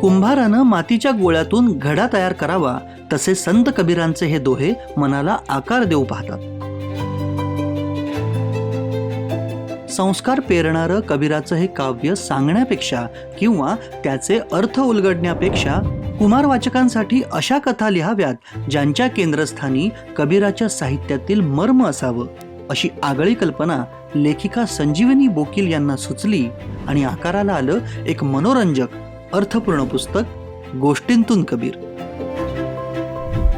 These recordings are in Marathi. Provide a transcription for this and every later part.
कुंभारानं मातीच्या गोळ्यातून घडा तयार करावा तसे संत कबीरांचे हे दोहे मनाला आकार देऊ पाहतात. संस्कार पेरणारं कबीराचं हे काव्य सांगण्यापेक्षा किंवा त्याचे अर्थ उलगडण्यापेक्षा कुमार वाचकांसाठी अशा कथा लिहाव्यात ज्यांच्या केंद्रस्थानी कबीराच्या साहित्यातील मर्म असावं अशी आगळी कल्पना लेखिका संजीवनी बोकील यांना सुचली आणि आकाराला आलं एक मनोरंजक अर्थपूर्ण पुस्तक गोष्टींतून कबीर.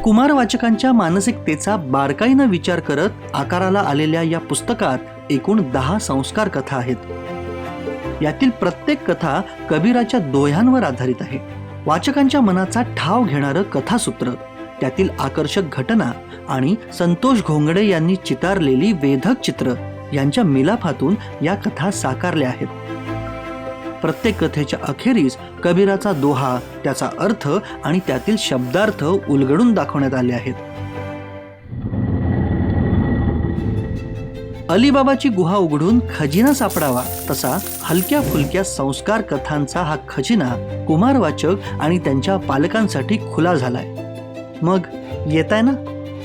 कुमारवाचकांच्या मानसिकतेचा बारकाईनं विचार करत आकाराला आलेल्या या पुस्तकात एकूण दहा संस्कार कथा आहेत. यातील प्रत्येक कथा कबीराच्या दोह्यांवर आधारित आहे. वाचकांच्या मनाचा ठाव घेणारं कथासूत्र. त्यातील आकर्षक घटना आणि संतोष घोंगडे यांनी चितारलेली वेधक चित्र यांच्या मिलाफातून या कथा साकारल्या आहेत. प्रत्येक कथेच्या अखेरीस कबीराचा दोहा त्याचा अर्थ आणि त्यातील शब्दार्थ उलगडून दाखवण्यात आले आहेत. अलीबाबाची गुहा उघडून खजिना सापडावा तसा हलक्या फुलक्या संस्कार कथांचा हा खजिना कुमारवाचक आणि त्यांच्या पालकांसाठी खुला झालाय. मग येताय ना?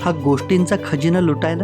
हा गोष्टींचा खजिना लुटायला?